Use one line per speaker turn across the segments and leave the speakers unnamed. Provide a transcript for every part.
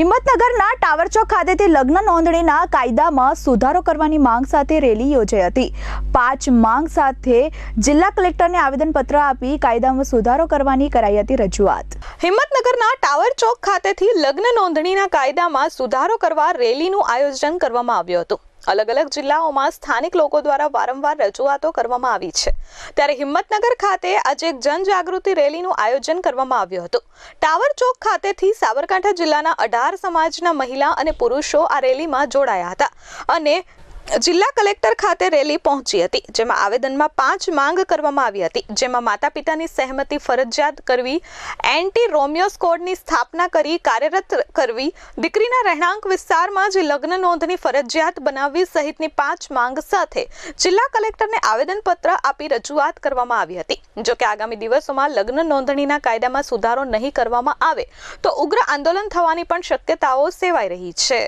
હિંમતનગરના tower ચોક ખાતેથી લગ્ન નોંધણીના કાયદામાં સુધારો કરવાની માંગ સાથે રેલી યોજાઈ હતી. પાંચ માંગ સાથે જિલ્લા કલેક્ટરને આવેદનપત્ર આપી કાયદામાં સુધારો કરવાની કરાઈ હતી રજૂઆત.
હિંમતનગરના ટાવર ચોક ખાતેથી લગ્ન નોંધણીના કાયદામાં સુધારો કરવા રેલીનું આયોજન કરવામાં આવ્યું હતું. અલગ અલગ જિલ્લાઓમાં સ્થાનિક લોકો દ્વારા વારંવાર રજૂઆતો કરવામાં આવી છે. ત્યારે હિંમતનગર ખાતે આજે એક જનજાગૃતિ રેલીનું આયોજન કરવામાં આવ્યું હતું. ટાવર ચોક ખાતેથી સાબરકાંઠા જિલ્લાના અઢાર સમાજના મહિલા અને પુરુષો આ રેલીમાં જોડાયા હતા અને જિલ્લા કલેક્ટર ખાતે રેલી પહોંચી હતી, જેમાં આવેદનમાં પાંચ માંગ કરવામાં આવી હતી, જેમાં માતા પિતાની સહેમતી ફરજિયાત કરવી, એન્ટી રોમિયો સ્કોડની સ્થાપના કરી, કાર્યરત કરવી, દીકરીના રહેણાંક વિસ્તારમાં જે લગ્ન નોંધણી ફરજિયાત બનાવવી સહિતની પાંચ માંગ સાથે જિલ્લા કલેક્ટરને આવેદનપત્ર આપી રજૂઆત કરવામાં આવી હતી. જો કે આગામી દિવસોમાં લગ્ન નોંધણીના કાયદામાં સુધારો નહીં કરવામાં આવે, તો ઉગ્ર આંદોલન થવાની પણ શક્યતાઓ સેવાઈ રહી છે.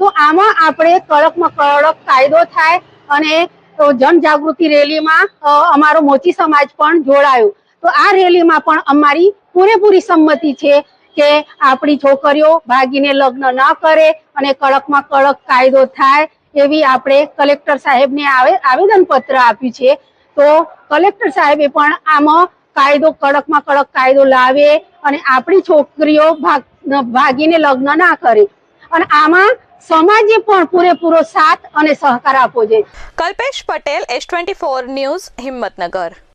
તો આમાં આપણે કડકમાં કડક કાયદો થાય અને જનજાગૃતિ રેલીમાં અમારો મોચી સમાજ પણ જોડાયો. તો આ રેલીમાં પણ અમારી પૂરેપૂરી સંમતિ છે કે આપણી છોકરીઓ ભાગીને લગ્ન ન કરે અને કડકમાં કડક કાયદો થાય એવી આપણે કલેક્ટર સાહેબને આવે, આવેદનપત્ર આપ્યું છે. તો કલેક્ટર સાહેબે પણ આમાં કાયદો, કડકમાં કડક કાયદો લાવે અને આપણી છોકરીઓ ભાગ, ભાગીને લગ્ન ના કરે. અને આમાં સમાજે પણ પૂરેપૂરો સાથ અને સહકાર આપવો જોઈએ.
Kalpesh Patel S twenty four news Himmatnagar.